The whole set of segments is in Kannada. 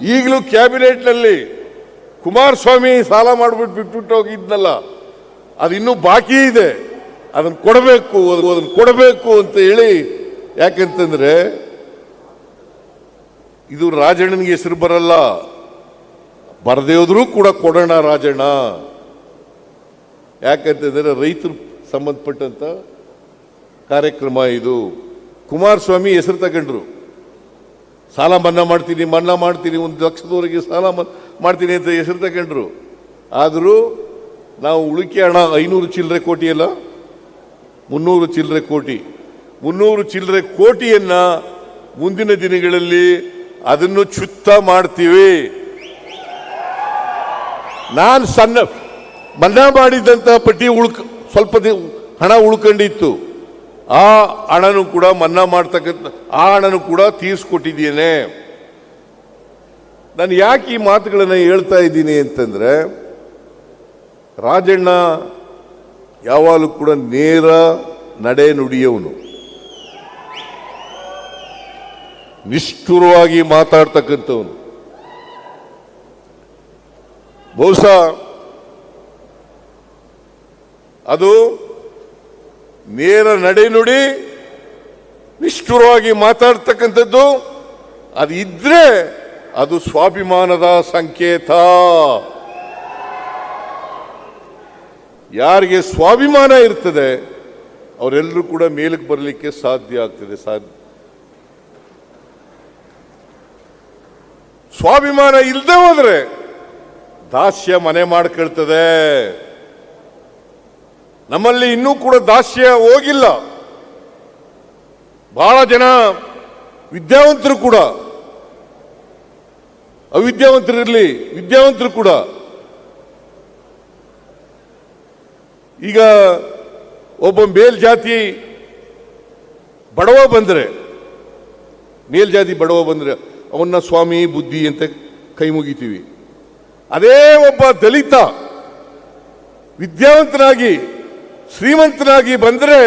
ಈಗಲೂ ಕ್ಯಾಬಿನೆಟ್ನಲ್ಲಿ ಕುಮಾರಸ್ವಾಮಿ ಸಾಲ ಮಾಡಿಬಿಟ್ಟು ಬಿಟ್ಬಿಟ್ಟು ಹೋಗಿದ್ನಲ್ಲ, ಅದು ಇನ್ನೂ ಬಾಕಿ ಇದೆ. ಅದನ್ನು ಕೊಡಬೇಕು ಅದನ್ನು ಕೊಡಬೇಕು ಅಂತ ಹೇಳಿ ಯಾಕಂತಂದರೆ ಇದು ರಾಜಣ್ಣನಿಗೆ ಹೆಸರು ಬರಲ್ಲ. ಬರದೇ ಹೋದ್ರೂ ಕೂಡ ಕೊಡೋಣ ರಾಜಣ್ಣ. ಯಾಕಂತಂದರೆ ರೈತರು ಸಂಬಂಧಪಟ್ಟಂಥ ಕಾರ್ಯಕ್ರಮ ಇದು. ಕುಮಾರಸ್ವಾಮಿ ಹೆಸರು ತಗೊಂಡ್ರು. ಸಾಲ ಮನ್ನಾ ಮಾಡ್ತೀನಿ ಮನ್ನಾ ಮಾಡ್ತೀನಿ, ಒಂದು ಲಕ್ಷದವರೆಗೆ ಸಾಲ ಮಾಡ್ತೀನಿ ಅಂತ ಹೆಸರು ತಗೊಂಡ್ರು. ಆದರೂ ನಾವು ಉಳಿಕೆ ಹಣ ಐನೂರು ಚಿಲ್ಲರೆ ಕೋಟಿ ಅಲ್ಲ, ಮುನ್ನೂರು ಚಿಲ್ಲರೆ ಕೋಟಿ. ಮುನ್ನೂರು ಚಿಲ್ಲರೆ ಕೋಟಿಯನ್ನ ಮುಂದಿನ ದಿನಗಳಲ್ಲಿ ಅದನ್ನು ಚುತ್ತ ಮಾಡ್ತೀವಿ. ನಾನು ಸಣ್ಣ, ಮನ್ನಾ ಮಾಡಿದ್ದಂಥ ಪಟ್ಟಿ ಉಳ್ಕ, ಸ್ವಲ್ಪ ಹಣ ಉಳ್ಕೊಂಡಿತ್ತು. ಆ ಹಣನು ಕೂಡ ಮನ್ನಾ ಮಾಡ್ತಕ್ಕಂಥ, ಆ ಹಣನು ಕೂಡ ತೀರಿಸ್ಕೊಟ್ಟಿದ್ದೇನೆ ನಾನು ಯಾಕೆ ಈ ಮಾತುಗಳನ್ನು ಹೇಳ್ತಾ ಇದ್ದೀನಿ ಅಂತಂದರೆ, ರಾಜಣ್ಣ ಯಾವಾಗಲೂ ಕೂಡ ನೇರ ನಡೆ ನುಡಿಯವನು. ನಿಷ್ಠುರವಾಗಿ ಮಾತಾಡ್ತಕ್ಕಂಥವನು. ಬಹುಶಃ ಅದು ನೇರ ನಡೆನುಡಿ ನಿಷ್ಠುರವಾಗಿ ಮಾತಾಡ್ತಕ್ಕಂಥದ್ದು, ಅದು ಇದ್ರೆ ಅದು ಸ್ವಾಭಿಮಾನದ ಸಂಕೇತ. ಯಾರಿಗೆ ಸ್ವಾಭಿಮಾನ ಇರ್ತದೆ, ಅವರೆಲ್ಲರೂ ಕೂಡ ಮೇಲಕ್ಕೆ ಬರಲಿಕ್ಕೆ ಸಾಧ್ಯ ಆಗ್ತದೆ, ಸಾಧ್ಯ. ಸ್ವಾಭಿಮಾನ ಇಲ್ಲದೆ ಹೋದ್ರೆ ದಾಸ್ಯ ಮನೆ ಮಾಡ್ಕೊಳ್ತದೆ. ನಮ್ಮಲ್ಲಿ ಇನ್ನೂ ಕೂಡ ದಾಸ್ಯ ಹೋಗಿಲ್ಲ. ಬಹಳ ಜನ ವಿದ್ಯಾವಂತರು ಕೂಡ. ಅವಿದ್ಯಾವಂತರಿರಲಿ, ವಿದ್ಯಾವಂತರು ಕೂಡ. ಈಗ ಒಬ್ಬ ಮೇಲ್ಜಾತಿ ಬಡವ ಬಂದರೆ, ಮೇಲ್ಜಾತಿ ಬಡವ ಬಂದರೆ ಅವನ್ನ ಸ್ವಾಮಿ ಬುದ್ಧಿ ಅಂತ ಕೈ ಮುಗಿತೀವಿ. ಅದೇ ಒಬ್ಬ ದಲಿತ ವಿದ್ಯಾವಂತನಾಗಿ ಶ್ರೀಮಂತನಾಗಿ ಬಂದರೆ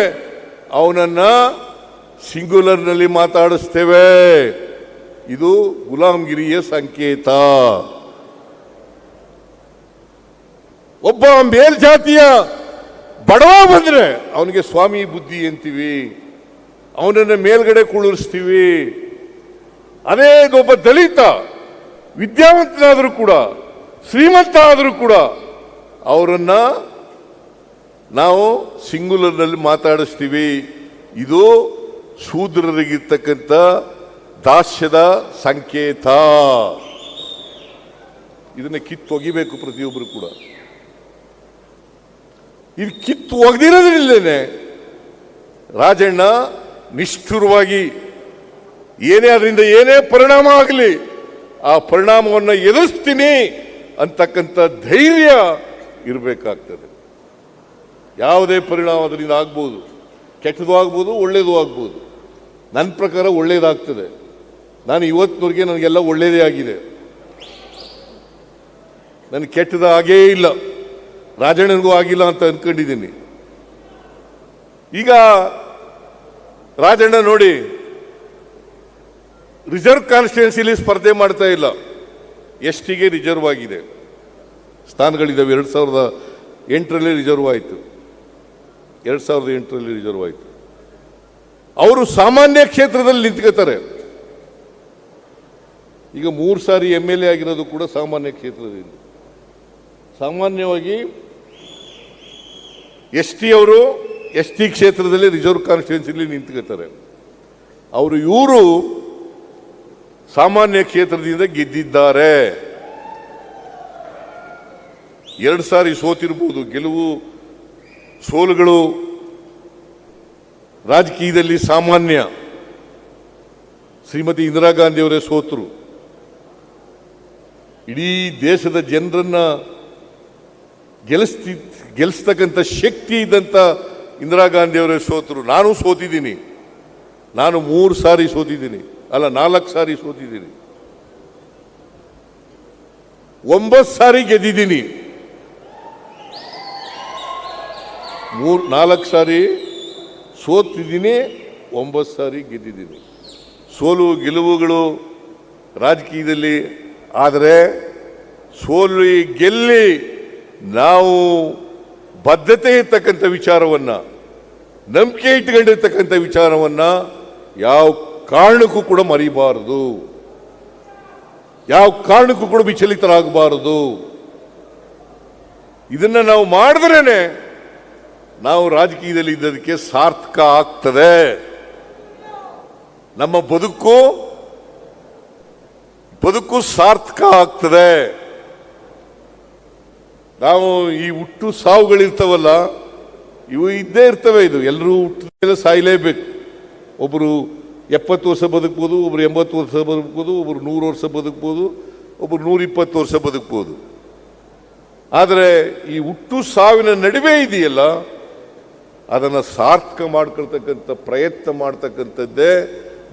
ಅವನನ್ನ ಸಿಂಗ್ಯುಲರ್ನಲ್ಲಿ ಮಾತಾಡಿಸ್ತೇವೆ. ಇದು ಗುಲಾಮ್ಗಿರಿಯ ಸಂಕೇತ. ಒಬ್ಬ ಮೇಲ್ಜಾತಿಯ ಬಡವ ಬಂದ್ರೆ ಅವನಿಗೆ ಸ್ವಾಮಿ ಬುದ್ಧಿ ಅಂತೀವಿ. ಅವನನ್ನು ಮೇಲ್ಗಡೆ ಕುಳ್ಳಿಸ್ತೀವಿ ಅದೇ ಒಬ್ಬ ದಲಿತ, ವಿದ್ಯಾವಂತನಾದರೂ ಕೂಡ, ಶ್ರೀಮಂತ ಆದರೂ ಕೂಡ ಅವರನ್ನ ನಾವು ಸಿಂಗುಲರ್ನಲ್ಲಿ ಮಾತಾಡಿಸ್ತೀವಿ. ಇದು ಶೂದ್ರರಿಗಿರ್ತಕ್ಕಂಥ ದಾಸ್ಯದ ಸಂಕೇತ. ಇದನ್ನ ಕಿತ್ತು ಒಗಿಬೇಕು ಪ್ರತಿಯೊಬ್ಬರು ಕೂಡ. ಇದು ಕಿತ್ತು ಒಗೆದಿರೋದ್ರಿಲ್ಲೇನೆ ರಾಜಣ್ಣ ನಿಷ್ಠುರವಾಗಿ ಏನೇ ಅದರಿಂದ ಏನೇ ಪರಿಣಾಮ ಆಗಲಿ, ಆ ಪರಿಣಾಮವನ್ನು ಎದುರಿಸ್ತೀನಿ ಅಂತಕ್ಕಂಥ ಧೈರ್ಯ ಇರಬೇಕಾಗ್ತದೆ. ಯಾವುದೇ ಪರಿಣಾಮ ಅದರಿಂದ ಆಗ್ಬೋದು. ಕೆಟ್ಟದು ಆಗ್ಬೋದು, ಒಳ್ಳೇದು ಆಗ್ಬೋದು. ನನ್ನ ಪ್ರಕಾರ ಒಳ್ಳೆಯದಾಗ್ತದೆ ನಾನು ಇವತ್ತಿನವರೆಗೆ ನನಗೆಲ್ಲ ಒಳ್ಳೆಯದೇ ಆಗಿದೆ. ನನಗೆ ಕೆಟ್ಟದ ಹಾಗೇ ಇಲ್ಲ. ರಾಜಣ್ಣನಿಗೂ ಆಗಿಲ್ಲ ಅಂತ ಅಂದ್ಕೊಂಡಿದ್ದೀನಿ ಈಗ ರಾಜಣ್ಣ ನೋಡಿ, ರಿಸರ್ವ್ ಕಾನ್ಸ್ಟಿಟ್ಯೂನ್ಸಿಲಿ ಸ್ಪರ್ಧೆ ಮಾಡ್ತಾ ಇಲ್ಲ. ಎಷ್ಟಿಗೆ ರಿಸರ್ವ್ ಆಗಿದೆ? ಸ್ಥಾನಗಳಿದ್ದಾವೆ ಎರಡು ಸಾವಿರದ ಎಂಟರಲ್ಲಿ ರಿಸರ್ವ್ ಆಯಿತು. ಎರಡು ಸಾವಿರದ ಎಂಟರಲ್ಲಿ ರಿಸರ್ವ್ ಆಯಿತು. ಅವರು ಸಾಮಾನ್ಯ ಕ್ಷೇತ್ರದಲ್ಲಿ ನಿಂತ್ಕೋತಾರೆ. ಈಗ ಮೂರು ಸಾರಿ ಎಂ ಎಲ್ ಎ ಆಗಿರೋದು ಕೂಡ ಸಾಮಾನ್ಯ ಕ್ಷೇತ್ರದಿಂದ ಸಾಮಾನ್ಯವಾಗಿ ಎಸ್ ಟಿ ಅವರು ಎಸ್ ಟಿ ಕ್ಷೇತ್ರದಲ್ಲಿ ರಿಸರ್ವ್ ಕಾನ್ಸ್ಟಿಟ್ಯೂನ್ಸಿಲಿ ನಿಂತ್ಕೋತಾರೆ. ಅವರು ಇವರು ಸಾಮಾನ್ಯ ಕ್ಷೇತ್ರದಿಂದ ಗೆದ್ದಿದ್ದಾರೆ. ಎರಡು ಸಾರಿ ಸೋತಿರ್ಬೋದು. ಗೆಲುವು ಸೋಲುಗಳು ರಾಜಕೀಯದಲ್ಲಿ ಸಾಮಾನ್ಯ. ಶ್ರೀಮತಿ ಇಂದಿರಾ ಗಾಂಧಿಯವರೇ ಸೋತರು. ಇಡೀ ದೇಶದ ಜನರನ್ನ ಗೆಲ್ಲಿಸ್ತಿ, ಗೆಲ್ಲಿಸ್ತಕ್ಕಂಥ ಶಕ್ತಿ ಇದ್ದಂಥ ಇಂದಿರಾ ಗಾಂಧಿಯವರೇ ಸೋತರು. ನಾನು ಸೋತಿದ್ದೀನಿ. ನಾನು ಮೂರು ಸಾರಿ ಸೋತಿದ್ದೀನಿ. ಅಲ್ಲ, ನಾಲ್ಕು ಸಾರಿ ಸೋತಿದ್ದೀನಿ. ಒಂಬತ್ತು ಸಾರಿ ಗೆದ್ದಿದ್ದೀನಿ. ಮೂರ್, ನಾಲ್ಕು ಸಾರಿ ಸೋತಿದ್ದೀನಿ, ಒಂಬತ್ತು ಸಾರಿ ಗೆದ್ದಿದ್ದೀನಿ. ಸೋಲು, ಗೆಲುವುಗಳು ರಾಜಕೀಯದಲ್ಲಿ, ಆದರೆ ಸೋಲಿ, ಗೆಲ್ಲಿ ನಾವು ಬದ್ಧತೆ ಇರ್ತಕ್ಕಂಥ ವಿಚಾರವನ್ನು, ನಂಬಿಕೆ ಇಟ್ಕೊಂಡಿರ್ತಕ್ಕಂಥ ವಿಚಾರವನ್ನು ಯಾವ ಕಾರಣಕ್ಕೂ ಕೂಡ ಮರಿಬಾರದು. ಯಾವ ಕಾರಣಕ್ಕೂ ಕೂಡ ವಿಚಲಿತರಾಗಬಾರದು. ಇದನ್ನು ನಾವು ಮಾಡಿದ್ರೇನೆ ನಾವು ರಾಜಕೀಯದಲ್ಲಿ ಇದ್ದದಕ್ಕೆ ಸಾರ್ಥಕ ಆಗ್ತದೆ. ನಮ್ಮ ಬದುಕು ಬದುಕು ಸಾರ್ಥಕ ಆಗ್ತದೆ. ನಾವು ಈ ಹುಟ್ಟು ಸಾವುಗಳಿರ್ತವಲ್ಲ ಇವು ಇದ್ದೇ ಇರ್ತವೆ ಇದು. ಎಲ್ಲರೂ ಹುಟ್ಟಿದ ಸಾಯಲೇಬೇಕು. ಒಬ್ಬರು ಎಪ್ಪತ್ತು ವರ್ಷ ಬದುಕ್ಬೋದು, ಒಬ್ರು ಎಂಬತ್ತು ವರ್ಷ ಬದುಕ್ಬೋದು, ಒಬ್ರು ನೂರು ವರ್ಷ ಬದುಕ್ಬೋದು ಒಬ್ಬರು ನೂರಿಪ್ಪತ್ತು ವರ್ಷ ಬದುಕ್ಬೋದು. ಆದರೆ ಈ ಹುಟ್ಟು ಸಾವಿನ ನಡುವೆ ಇದೆಯಲ್ಲ ಅದನ್ನು ಸಾರ್ಥಕ ಮಾಡ್ಕೊಳ್ತಕ್ಕಂಥ ಪ್ರಯತ್ನ ಮಾಡ್ತಕ್ಕಂಥದ್ದೇ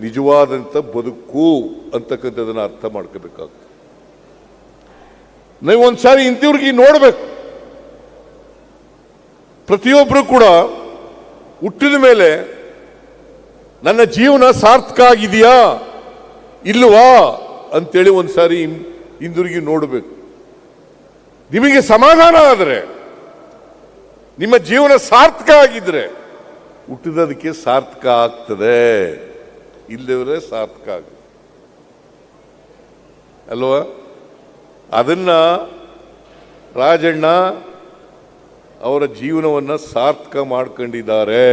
ನಿಜವಾದಂಥ ಬದುಕು ಅಂತಕ್ಕಂಥದ್ದನ್ನು ಅರ್ಥ ಮಾಡ್ಕೋಬೇಕಾಗ್ತದೆ ನೀವು ಒಂದ್ಸಾರಿ ಇಂಥವ್ರಿಗೆ ನೋಡಬೇಕು. ಪ್ರತಿಯೊಬ್ಬರು ಕೂಡ ಹುಟ್ಟಿದ ಮೇಲೆ ನನ್ನ ಜೀವನ ಸಾರ್ಥಕ ಆಗಿದೆಯಾ? ಇಲ್ಲವಾ? ಅಂತೇಳಿ ಒಂದ್ಸಾರಿ ಸಾರಿ ಹಿಂದಿರುಗಿ ನೋಡಬೇಕು. ನಿಮಗೆ ಸಮಾಧಾನ ಆದರೆ ನಿಮ್ಮ ಜೀವನ ಸಾರ್ಥಕ ಆಗಿದ್ರೆ ಹುಟ್ಟಿದದಕ್ಕೆ ಸಾರ್ಥಕ ಆಗ್ತದೆ. ಇಲ್ಲದವರೇ ಸಾರ್ಥಕ ಆಗ ಅಲ್ವಾ? ಅದನ್ನ ರಾಜಣ್ಣ ಅವರ ಜೀವನವನ್ನ ಸಾರ್ಥಕ ಮಾಡ್ಕೊಂಡಿದ್ದಾರೆ.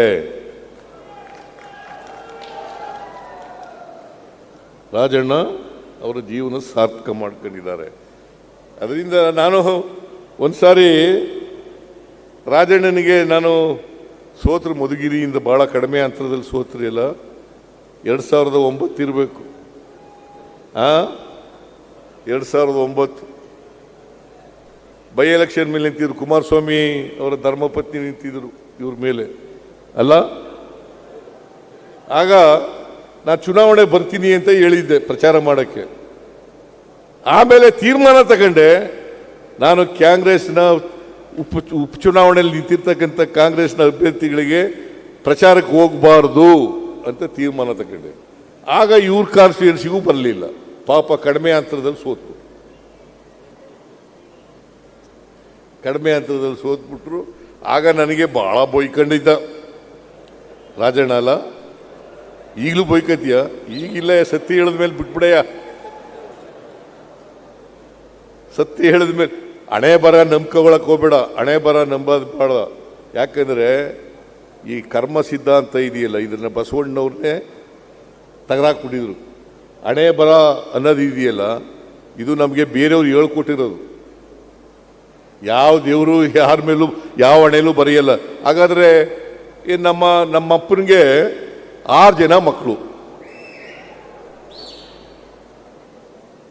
ರಾಜಣ್ಣ ಅವರ ಜೀವನ ಸಾರ್ಥಕ ಮಾಡ್ಕೊಂಡಿದ್ದಾರೆ. ಅದರಿಂದ ನಾನು ಒಂದ್ಸಾರಿ ರಾಜಣ್ಣನಿಗೆ ನಾನು ಸೋತ್ರ ಮಧುಗಿರಿಯಿಂದ ಭಾಳ ಕಡಿಮೆ ಅಂತರದಲ್ಲಿ ಸೋತ್ರಿ ಎಲ್ಲ ಎರಡು ಸಾವಿರದ ಒಂಬತ್ತು ಇರಬೇಕು. ಹಾಂ ಎರಡು ಸಾವಿರದ ಒಂಬತ್ತು. ಬೈ ಎಲೆಕ್ಷನ್ ಮೇಲೆ ನಿಂತಿದ್ರು, ಕುಮಾರಸ್ವಾಮಿ ಅವರ ಧರ್ಮಪತ್ನಿ ನಿಂತಿದ್ರು ಇವ್ರ ಮೇಲೆ. ಅಲ್ಲ? ಆಗ ನಾ ಚುನಾವಣೆ ಬರ್ತೀನಿ ಅಂತ ಹೇಳಿದ್ದೆ ಪ್ರಚಾರ ಮಾಡೋಕ್ಕೆ. ಆಮೇಲೆ ತೀರ್ಮಾನ ತಗೊಂಡೆ, ನಾನು ಕಾಂಗ್ರೆಸ್ನ ಉಪ ಉಪಚುನಾವಣೆಯಲ್ಲಿ ನಿಂತಿರ್ತಕ್ಕಂಥ ಕಾಂಗ್ರೆಸ್ನ ಅಭ್ಯರ್ಥಿಗಳಿಗೆ ಪ್ರಚಾರಕ್ಕೆ ಹೋಗಬಾರ್ದು ಅಂತ ತೀರ್ಮಾನ ತಗೊಂಡೆ. ಆಗ ಇವ್ರ ಕಾನ್ಸ್ಟಿಟ್ಯೂನ್ಸಿಗೂ ಬರಲಿಲ್ಲ. ಪಾಪ ಕಡಿಮೆ ಅಂತರದಲ್ಲಿ ಸೋತು ಕಡಿಮೆ ಅಂತರದಲ್ಲಿ ಸೋತ್ಬಿಟ್ರು. ಆಗ ನನಗೆ ಭಾಳ ಬೈಕೊಂಡಿದ್ದ ರಾಜಣ್ಣ ಅಲ್ಲ. ಈಗಲೂ ಬೊಯ್ಕತಿಯ ಈಗಿಲ್ಲ ಸತ್ಯ ಹೇಳಿದ ಮೇಲೆ ಬಿಟ್ಬಿಡಯ್ಯ. ಸತ್ಯ ಹೇಳಿದ ಮೇಲೆ ಹಣೆ ಬರ ನಂಬ್ಕೊಳಕ್ ಹೋಗ್ಬೇಡ, ಹಣೆ ಬರ ನಂಬೋದು ಬೇಡ ಯಾಕಂದ್ರೆ ಈ ಕರ್ಮ ಸಿದ್ಧಾಂತ ಇದೆಯಲ್ಲ, ಇದನ್ನ ಬಸವಣ್ಣವ್ರನ್ನೇ ತೆಗೆದಾಕ್ಬಿಟ್ಟಿದ್ರು ಹಣೆ ಬರ ಅನ್ನೋದು ಇದೆಯಲ್ಲ, ಇದು ನಮಗೆ ಬೇರೆಯವ್ರು ಹೇಳ್ಕೊಟ್ಟಿರೋದು. ಯಾವ ದೇವರು ಯಾರ ಮೇಲೂ, ಯಾವ ಹಣೆಯಲ್ಲೂ ಬರೆಯಲ್ಲ. ಹಾಗಾದ್ರೆ ಈ ನಮ್ಮ ನಮ್ಮ ಅಪ್ಪನಿಗೆ ಆರು ಜನ ಮಕ್ಕಳು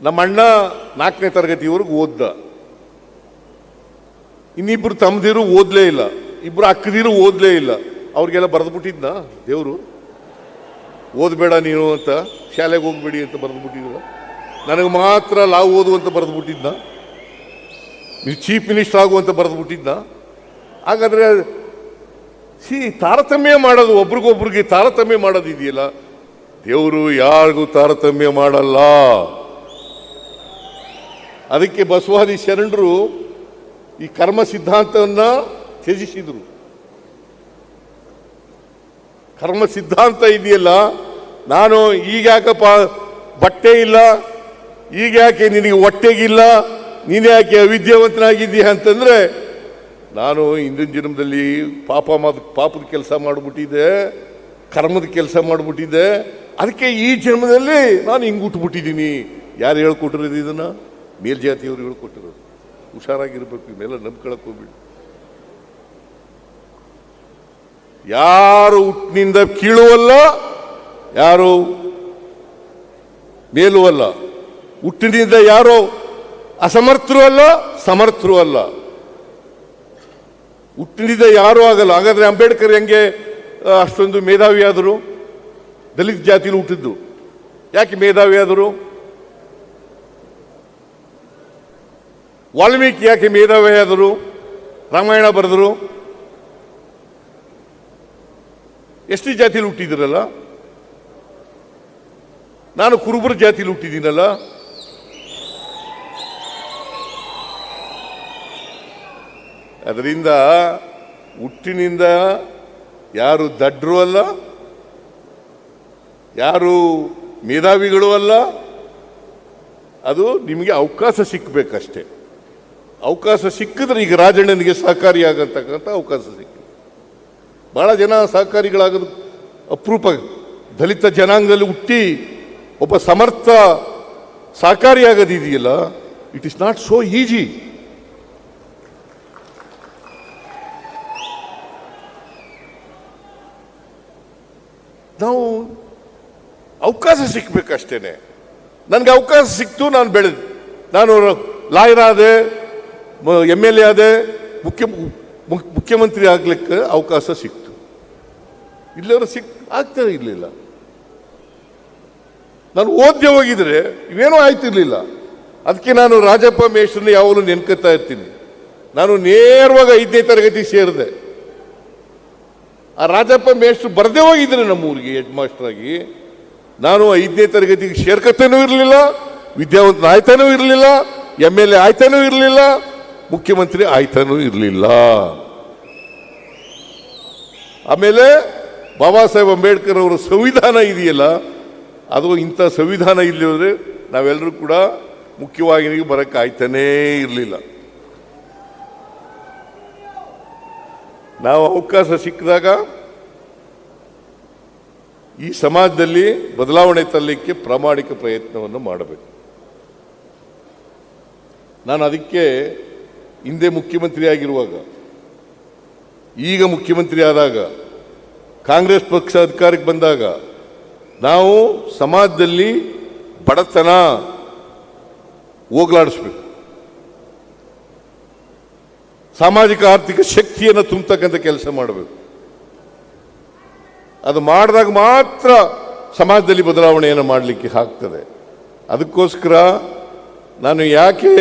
ನಮ್ಮ ಅಣ್ಣ ನಾಲ್ಕನೇ ತರಗತಿವರೆಗೂ ಓದ್ದ. ಇನ್ನಿಬ್ರು ತಮ್ಮದಿರು ಓದ್ಲೇ ಇಲ್ಲ. ಇಬ್ರು ಅಕ್ಕದಿರು ಓದ್ಲೇ ಇಲ್ಲ. ಅವ್ರಿಗೆಲ್ಲ ಬರೆದ್ಬಿಟ್ಟಿದ್ನ? ದೇವರು? ಓದ್ಬೇಡ ನೀನು ಅಂತ, ಶಾಲೆಗೆ ಹೋಗ್ಬೇಡಿ ಅಂತ ಬರೆದ್ಬಿಟ್ಟಿದ್ರ ನನಗೆ ಮಾತ್ರ ಲಾವ್ ಓದು ಅಂತ ಬರೆದ್ಬಿಟ್ಟಿದ್ನ? ನೀವು ಚೀಫ್ ಮಿನಿಸ್ಟರ್ ಆಗು ಅಂತ ಬರೆದ್ಬಿಟ್ಟಿದ್ನ? ಹಾಗಾದ್ರೆ ಸಿ ತಾರತಮ್ಯ ಮಾಡೋದು, ಒಬ್ರಿಗೊಬ್ರಿಗೆ ತಾರತಮ್ಯ ಮಾಡೋದು ಇದೆಯಲ್ಲ ದೇವರು ಯಾರಿಗೂ ತಾರತಮ್ಯ ಮಾಡಲ್ಲ. ಅದಕ್ಕೆ ಬಸವಾದಿ ಶರಣರು ಈ ಕರ್ಮ ಸಿದ್ಧಾಂತವನ್ನು ತ್ಯಜಿಸಿದ್ರು. ಕರ್ಮ ಸಿದ್ಧಾಂತ ಇದೆಯಲ್ಲ, ನಾನು ಈಗ ಯಾಕಪ್ಪ ಬಟ್ಟೆ ಇಲ್ಲ, ಈಗ ಯಾಕೆ ನಿನಗೆ ಹೊಟ್ಟೆಗಿಲ್ಲ, ನೀನು ಯಾಕೆ ಅವಿದ್ಯಾವಂತನಾಗಿದ್ದೀಯ ಅಂತಂದರೆ, ನಾನು ಹಿಂದಿನ ಜನ್ಮದಲ್ಲಿ ಪಾಪ ಮಾದ ಪಾಪದ ಕೆಲಸ ಮಾಡಿಬಿಟ್ಟಿದ್ದೆ, ಕರ್ಮದ ಕೆಲಸ ಮಾಡಿಬಿಟ್ಟಿದ್ದೆ, ಅದಕ್ಕೆ ಈ ಜನ್ಮದಲ್ಲಿ ನಾನು ಹಿಂಗೆ ಹುಟ್ಟುಬಿಟ್ಟಿದ್ದೀನಿ ಯಾರು ಹೇಳ್ಕೊಟ್ಟಿರೋದು ಇದನ್ನು? ಮೇಲ್ಜಾತಿಯವರು ಹೇಳ್ಕೊಟ್ಟಿರೋದು. ಹುಷಾರಾಗಿರ್ಬೇಕು ಇವೆಲ್ಲ ನಂಬ್ಕೊಳಕ್ ಹೋಗ್ಬಿಡಿ. ಯಾರು ಹುಟ್ಟಿನಿಂದ ಕೀಳುವಲ್ಲ, ಯಾರು ಮೇಲುವಲ್ಲ. ಅಲ್ಲ ಹುಟ್ಟಿನಿಂದ ಯಾರು ಅಸಮರ್ಥರು ಅಲ್ಲ, ಸಮರ್ಥರು ಅಲ್ಲ. ಹುಟ್ಟಿನಿಂದ ಯಾರೂ ಆಗಲ್ಲ. ಹಾಗಾದ್ರೆ ಅಂಬೇಡ್ಕರ್ ಹೆಂಗೆ ಅಷ್ಟೊಂದು ಮೇಧಾವಿ ಆದರು ದಲಿತ ಜಾತಿಲಿ ಹುಟ್ಟಿದ್ದು. ಯಾಕೆ ಮೇಧಾವಿ ಆದರು ವಾಲ್ಮೀಕಿ ಯಾಕೆ ಮೇಧಾವಿ ಆದರು? ರಾಮಾಯಣ ಬರೆದರು? ಎಷ್ಟು ಜಾತಿಲಿ ಹುಟ್ಟಿದ್ರಲ್ಲ? ನಾನು ಕುರುಬರ ಜಾತಿಲಿ ಹುಟ್ಟಿದ್ದೀನಲ್ಲ ಅದರಿಂದ ಹುಟ್ಟಿನಿಂದ ಯಾರು ದಡ್ರು ಅಲ್ಲ? ಯಾರು ಮೇಧಾವಿಗಳು ಅಲ್ಲ? ಅದು ನಿಮಗೆ ಅವಕಾಶ ಸಿಕ್ಕಬೇಕಷ್ಟೇ ಅವಕಾಶ ಸಿಕ್ಕಿದ್ರೆ ಈಗ ರಾಜಣ್ಣನಿಗೆ ಸಹಕಾರಿಯಾಗತಕ್ಕಂಥ ಅವಕಾಶ ಸಿಕ್ಕಿದೆ. ಭಾಳ ಜನ ಸಹಕಾರಿಗಳಾಗೋದು, ಅಪರೂಪ ದಲಿತ ಜನಾಂಗದಲ್ಲಿ ಹುಟ್ಟಿ ಒಬ್ಬ ಸಮರ್ಥ ಸಹಕಾರಿಯಾಗೋದಿದೆಯಲ್ಲ it is not so easy ನಾವು ಅವಕಾಶ ಸಿಕ್ಬೇಕಷ್ಟೇನೆ. ನನಗೆ ಅವಕಾಶ ಸಿಕ್ತು, ನಾನು ಬೆಳೆದು. ನಾನು ಲಾಯರ್ ಆದೆ. ಎಂ ಎಲ್ ಎ ಆದರೆ ಮುಖ್ಯ ಮುಖ್ಯ- ಮುಖ್ಯಮಂತ್ರಿ ಆಗ್ಲಿಕ್ಕೆ ಅವಕಾಶ ಸಿಕ್ತು. ಇಲ್ಲವರು ಸಿಕ್ ಆಗ್ತಾ ಇರಲಿಲ್ಲ. ನಾನು ಓದ್ಯ ಹೋಗಿದ್ರೆ ಇವೇನೂ ಆಯ್ತಿರ್ಲಿಲ್ಲ. ಅದಕ್ಕೆ ನಾನು ರಾಜಪ್ಪ ಮೇಷ್ರನ್ನ ಯಾವಾಗಲೂ ನೆನ್ಕೋತಾ ಇರ್ತೀನಿ. ನಾನು ನೇರವಾಗಿ ಐದನೇ ತರಗತಿ ಸೇರಿದೆ. ಆ ರಾಜಪ್ಪ ಮೇಷ್ಟ್ರು ಬರದೇ ಹೋಗಿದ್ರೆ ನಮ್ಮ ಊರಿಗೆ ಹೆಡ್ ಮಾಸ್ಟರ್ ಆಗಿ ನಾನು ಐದನೇ ತರಗತಿಗೆ ಸೇರ್ಕತನೂ ಇರಲಿಲ್ಲ ವಿದ್ಯಾವಂತನ ಆಯ್ತಾನೂ ಇರಲಿಲ್ಲ ಎಂ ಎಲ್ ಎ ಆಯ್ತಾನೂ ಇರಲಿಲ್ಲ. ಮುಖ್ಯಮಂತ್ರಿ ಆಯ್ತಾನೂ ಇರಲಿಲ್ಲ. ಆಮೇಲೆ ಬಾಬಾ ಸಾಹೇಬ್ ಅಂಬೇಡ್ಕರ್ ಅವರ ಸಂವಿಧಾನ ಇದೆಯಲ್ಲ, ಅದು ಇಂಥ ಸಂವಿಧಾನ ಇಲ್ಲದ್ರೆ ನಾವೆಲ್ಲರೂ ಕೂಡ ಮುಖ್ಯವಾಹಿನಿಗೆ ಬರಕ್ಕೆ ಆಯ್ತಾನೇ ಇರಲಿಲ್ಲ. ನಾವು ಅವಕಾಶ ಸಿಕ್ಕಿದಾಗ ಈ ಸಮಾಜದಲ್ಲಿ ಬದಲಾವಣೆ ತರಲಿಕ್ಕೆ ಪ್ರಾಮಾಣಿಕ ಪ್ರಯತ್ನವನ್ನು ಮಾಡಬೇಕು. ನಾನು ಅದಕ್ಕೆ ಹಿಂದೆ ಮುಖ್ಯಮಂತ್ರಿ ಆಗಿರುವಾಗ ಈಗ ಮುಖ್ಯಮಂತ್ರಿ ಆದಾಗ ಕಾಂಗ್ರೆಸ್ ಪಕ್ಷ ಅಧಿಕಾರಕ್ಕೆ ಬಂದಾಗ, ನಾವು ಸಮಾಜದಲ್ಲಿ ಬಡತನ ಹೋಗ್ಲಾಡಿಸ್ಬೇಕು. ಸಾಮಾಜಿಕ ಆರ್ಥಿಕ ಶಕ್ತಿಯನ್ನು ತುಂಬತಕ್ಕಂಥ ಕೆಲಸ ಮಾಡಬೇಕು. ಅದು ಮಾಡಿದಾಗ ಮಾತ್ರ ಸಮಾಜದಲ್ಲಿ ಬದಲಾವಣೆಯನ್ನು ಮಾಡಲಿಕ್ಕೆ ಆಗ್ತದೆ. ಅದಕ್ಕೋಸ್ಕರ ನಾನು ಯಾಕೆ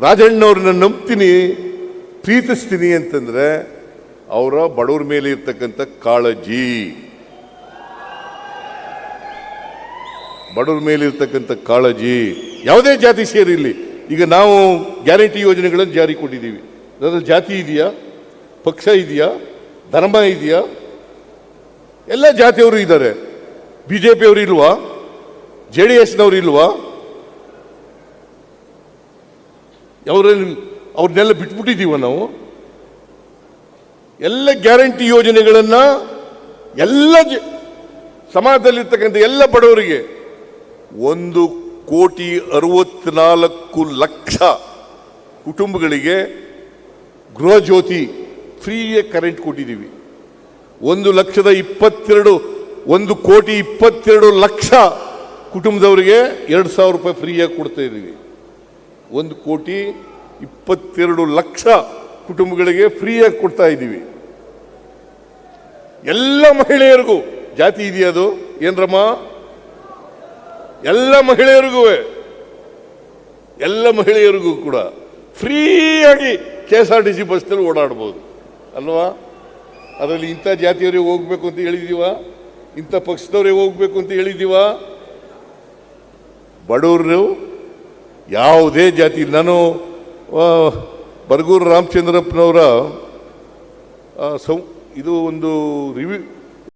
ರಾಜಣ್ಣವ್ರನ್ನ ನಂಬ್ತೀನಿ, ಪ್ರೀತಿಸ್ತೀನಿ ಅಂತಂದ್ರೆ ಅವರ ಬಡವ್ರ ಮೇಲೆ ಇರ್ತಕ್ಕಂಥ ಕಾಳಜಿ. ಬಡವ್ರ ಮೇಲೆ ಇರ್ತಕ್ಕಂಥ ಕಾಳಜಿ. ಯಾವುದೇ ಜಾತಿ ಸೇರಿರಲಿ ಈಗ ನಾವು ಗ್ಯಾರಂಟಿ ಯೋಜನೆಗಳನ್ನು ಜಾರಿ ಕೊಟ್ಟಿದ್ದೀವಿ. ಅದರ ಜಾತಿ ಇದೆಯಾ? ಪಕ್ಷ ಇದೆಯಾ? ಧರ್ಮ ಇದೆಯಾ? ಎಲ್ಲ ಜಾತಿಯವರು ಇದ್ದಾರೆ. ಬಿ ಜೆ ಪಿಯವರು ಇಲ್ವಾ? ಜೆ ಡಿ ಎಸ್ನವರು ಇಲ್ವಾ? ಅವರಲ್ಲಿ ಅವ್ರನ್ನೆಲ್ಲ ಬಿಟ್ಬಿಟ್ಟಿದ್ದೀವ ನಾವು? ಎಲ್ಲ ಗ್ಯಾರಂಟಿ ಯೋಜನೆಗಳನ್ನು ಎಲ್ಲ ಸಮಾಜದಲ್ಲಿರ್ತಕ್ಕಂಥ ಎಲ್ಲ ಬಡವರಿಗೆ ಒಂದು ಕೋಟಿ ಅರವತ್ನಾಲ್ಕು ಲಕ್ಷ ಕುಟುಂಬಗಳಿಗೆ ಗೃಹ ಜ್ಯೋತಿ ಫ್ರೀಯಾಗಿ ಕರೆಂಟ್ ಕೊಟ್ಟಿದ್ದೀವಿ. ಒಂದು ಲಕ್ಷದ ಇಪ್ಪತ್ತೆರಡು, ಒಂದು ಕೋಟಿ ಇಪ್ಪತ್ತೆರಡು ಲಕ್ಷ ಕುಟುಂಬದವರಿಗೆ ಎರಡು ಸಾವಿರ ರೂಪಾಯಿ ಫ್ರೀಯಾಗಿ ಕೊಡ್ತಾ ಇದ್ದೀವಿ. ಒಂದು ಕೋಟಿ ಇಪ್ಪತ್ತೆರಡು ಲಕ್ಷ ಕುಟುಂಬಗಳಿಗೆ ಫ್ರೀಯಾಗಿ ಕೊಡ್ತಾ ಇದ್ದೀವಿ. ಎಲ್ಲ ಮಹಿಳೆಯರಿಗೂ, ಜಾತಿ ಇದೆಯಾ ಅದು? ಏನ್ರಮ್ಮ? ಎಲ್ಲ ಮಹಿಳೆಯರಿಗೂ. ಎಲ್ಲ ಮಹಿಳೆಯರಿಗೂ ಕೂಡ. ಫ್ರೀಯಾಗಿ K S R T C ಬಸ್ನಲ್ಲಿ ಓಡಾಡ್ಬೋದು. ಅಲ್ವಾ? ಅದರಲ್ಲಿ ಇಂಥ ಜಾತಿಯವರಿಗೆ ಹೋಗ್ಬೇಕು ಅಂತ ಹೇಳಿದೀವ ಇಂಥ ಪಕ್ಷದವರಿಗೆ ಹೋಗ್ಬೇಕು ಅಂತ ಹೇಳಿದೀವ ಬಡವರು ಯಾವುದೇ ಜಾತಿ ನಾನು ಬರಗೂರು ರಾಮಚಂದ್ರಪ್ಪನವರ ಸಂ ಇದು ಒಂದು ರಿವ್ಯೂ